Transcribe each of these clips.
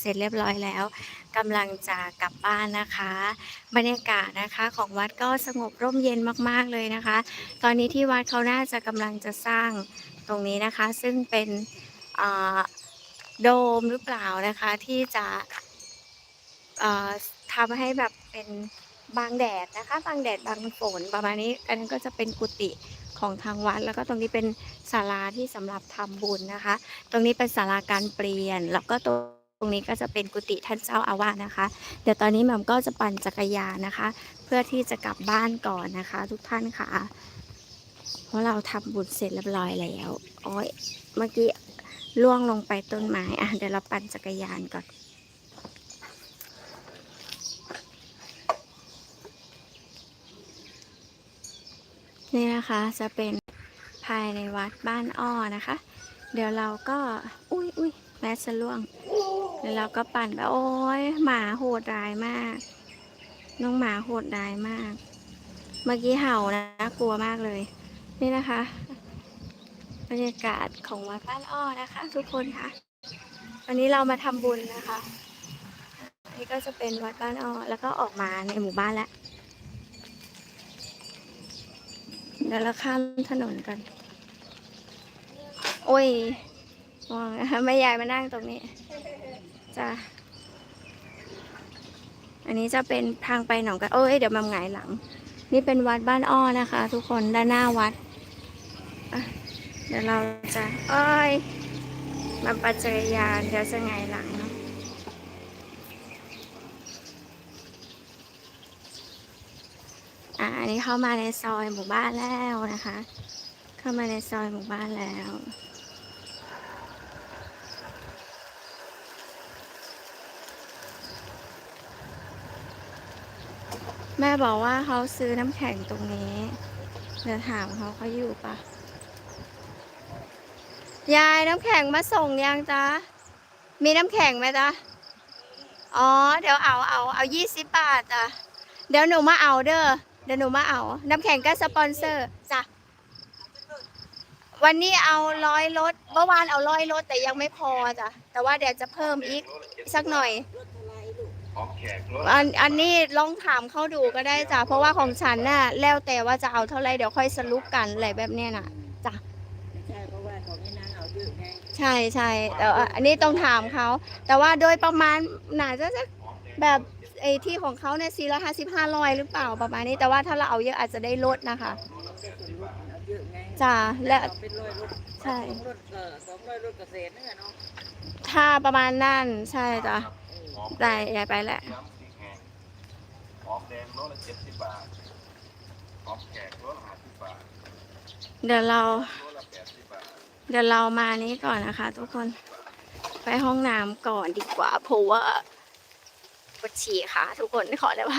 เสร็จเรียบร้อยแล้วกำลังจะกลับบ้านนะคะ บรรยากาศนะคะของวัดก็สงบร่มเย็นมากๆเลยนะคะ ตอนนี้ที่วัดเขาน่าจะกำลังจะสร้างตรงนี้นะคะ ซึ่งเป็นโดมหรือเปล่านะคะที่จะทำให้แบบเป็นบางแดดนะคะ บางแดดบางฝนประมาณนี้อันนั้นก็จะเป็นกุฏิของทางวัด แล้วก็ตรงนี้เป็นศาลาที่สำหรับทำบุญนะคะ ตรงนี้เป็นศาลาการเปลี่ยนแล้วก็ตรงต รงนี้ก็จะเป็นกุฏิท่านเจ้าอาวาสนะคะ เดี๋ยวตอนนี้หม่มก็จะปั่นจักรยานนะคะ เพื่อที่จะกลับบ้านก่อนนะคะ ทุกท่านค่ะ เพราะเราทำบุญเสร็จเรียบร้อยแล้วโอ้ยเมื่อกี้ล่วงลงไปต้นไม้อะเดี๋ยวเราปั่นจักรยานก่อนนี่นะคะจะเป็นภายในวัดบ้านอ้อนะคะ เดี๋ยวเราก็ อุ้ยอุ้ยแมสจะล่วง เดี๋ยวเราก็ปั่นไปโอ้ยหมาโหดร้ายมาก น้องหมาโหดร้ายมาก เมื่อกี้เห่านะน่ากลัวมากเลย นี่นะคะบรรยากาศของวัดบ้านอ้อนะคะ ทุกคนค่ะ วันนี้เรามาทำบุญนะคะนี่ก็จะเป็นวัดบ้านอ้อแล้วก็ออกมาในหมู่บ้านแล้วเดี๋ยวเราข้ามถนนกัน โอ้ยมองนะคะแม่ยายมานั่งตรงนี้ จ้ะอันนี้จะเป็นทางไปหนองกันโอ้ยเดี๋ยวมาหงายหลัง นี่เป็นวัดบ้านอ้อนะคะ ทุกคนด้านหน้าวัดเดี๋ยวเราจะเอ้ยมาปัจจักรยานเดี๋ยวจะหงหลังเนาะอะอันนี้เข้ามาในซอยหมู่บ้านแล้วนะคะ เข้ามาในซอยหมู่บ้านแล้ว แม่บอกว่าเขาซื้อน้ำแข็งตรงนี้ เดี๋ยวถามเขาเขาอยู่ปะยายน้ำแข็งมาส่งยังจ๊ะ มีน้ำแข็งไหมจ๊ะ อ๋อ เดี๋ยวเอาเอาเอายี่สิบบาทจ้ะ เดี๋ยวหนูมาเอาเด้อ เดี๋ยวหนูมาเอา น้ำแข็งก็สปอนเซอร์จ้ะ วันนี้เอาร้อยรถ เมื่อวานเอาร้อยรถแต่ยังไม่พอจ้ะ แต่ว่าเดี๋ยวจะเพิ่มอีกสักหน่อย ของแขกรถอันอันนี้ลองถามเขาดูก็ได้จ้ะเพราะว่าของฉันน่ะแล้วแต่ว่าจะเอาเท่าไรเดี๋ยวค่อยสรุปกันอะไรแบบเนี้ยน่ะจ้ะใช่เพราะว่าของนี่นางเอาเยอะไงใช่ใช่แต่ว่าอันนี้ต้องถามเขา แต่ว่าโดยประมาณน่าจะสักแบบไอ้ที่ของเขาเนี่ยสี่ร้อยห้าสิบห้าร้อยหรือเปล่าประมาณนี้ แต่ว่าถ้าเราเอาเยอะอาจจะได้ลดนะคะได้ส่วนลดเอาเยอะไงจ้ะและเอาเป็นร้อยรถใช่ สองรถเออสองร้อยรถเกษตรนั่นแหละเนาะถ้าประมาณนั่นใช่จ้ะเออ ได้ยายไปแหละน้ำพริกแห้งหอมแดงรถละเจ็ดสิบบาทหอมแขกรถละห้าสิบบาทเดี๋ยวเรารถละแปดสิบบาทเดี๋ยวเรามานี้ก่อนนะคะ ทุกคน ไปห้องน้ำก่อนดีกว่าเพราะว่าปวดฉี่ค่ะ ทุกคนขอได้ไ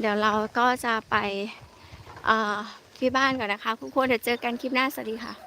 เดี๋ยวเราก็จะไปที่บ้านก่อนนะคะทุกคนเดี๋ยวเจอกันคลิปหน้าสวัสดีค่ะ